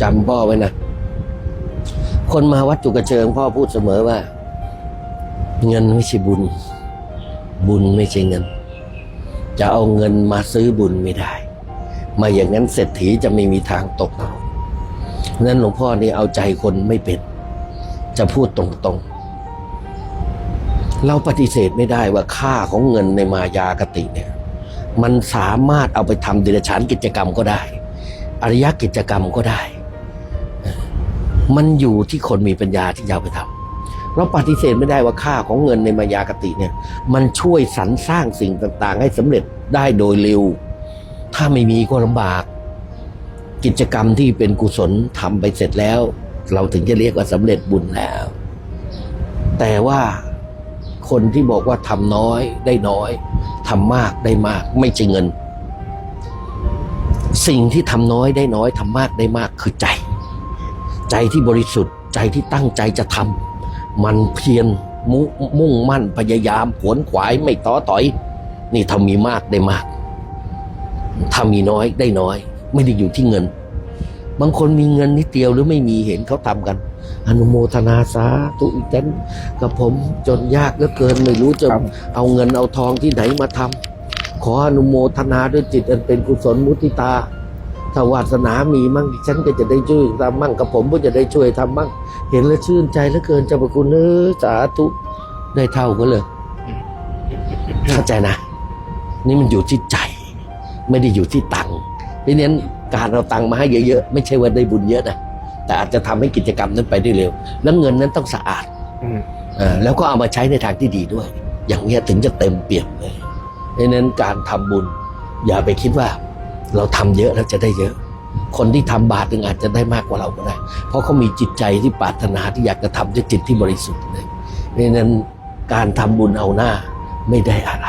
จำพ่อไว้นะ คนมาวัดจุกระเชิงพ่อพูดเสมอว่า เงินไม่ใช่บุญ บุญไม่ใช่เงิน จะเอาเงินมาซื้อบุญไม่ได้ มาอย่างนั้นเศรษฐีจะไม่มีทางตกนรกนั้นหลวงพ่อนี่เอาใจคนไม่เป็น จะพูดตรงๆ เราปฏิเสธไม่ได้ว่าค่าของเงินในมายากติเนี่ย มันสามารถเอาไปทำดีฉานกิจกรรมก็ได้อริยกิจกรรมก็ได้ มันอยู่ที่คนมีปัญญาที่จะไปทำเราปฏิเสธไม่ได้ว่าค่าของเงินในมายากติเนี่ย มันช่วยสรรสร้างสิ่งต่างๆ ให้สำเร็จได้โดยเร็ว ถ้าไม่มีก็ลำบาก กิจกรรมที่เป็นกุศลทำไปเสร็จแล้ว เราถึงจะเรียกว่าสำเร็จบุญแล้ว แต่ว่าคนที่บอกว่าทำน้อยได้น้อยทำมากได้มาก ไม่ใช่เงิน สิ่งที่ทำน้อยได้น้อยทำมากได้มากคือใจ ใจที่บริสุทธิ์ใจที่ตั้งใจจะทำมันเพียรมุมุ่งมั่นพยายามขวนขวายไม่ท้อถอย นี่ทำมีมากได้มากถ้ามีน้อยได้น้อย ไม่ได้อยู่ที่เงิน บางคนมีเงินนิดเดียวหรือไม่มีเห็นเขาทำกัน อนุโมทนาสาธุอีกนั้นกับผมจนยากเหลือเกินไม่รู้จะครับเอาเงินเอาทองที่ไหนมาทำขออนุโมทนาด้วยจิตอันเป็นกุศลมุทิตา ถ้าวาสนามีมั่งดิฉันก็จะได้ช่วยทำมั่งกับผมก็จะได้ช่วยทำมั่งเห็นแล้วชื่นใจเหลือเกินเจ้าพระคุณเออสาธุได้เท่าก็เลยเข้าใจนะ นี่มันอยู่ที่ใจ ไม่ได้อยู่ที่ตังค์เพราะฉะนั้นการเอาตังค์มาให้เยอะๆไม่ใช่ว่าได้บุญเยอะนะแต่อาจจะทำให้กิจกรรมนั้นไปได้เร็ว แล้วเงินนั้นต้องสะอาดอืมเออแล้วก็เอามาใช้ในทางที่ดีด้วย อย่างเนี้ยถึงจะเต็มเปี่ยมเลยเพราะฉะนั้นการทำบุญ อย่าไปคิดว่า เราทำเยอะแล้วจะได้เยอะ คนที่ทำบาตรหนึ่งอาจจะได้มากกว่าเราก็ได้ เพราะเขามีจิตใจที่ปรารถนาที่อยากจะทำด้วยจิตที่บริสุทธิ์เลยเพราะฉะนั้นการทำบุญเอาหน้าไม่ได้อะไร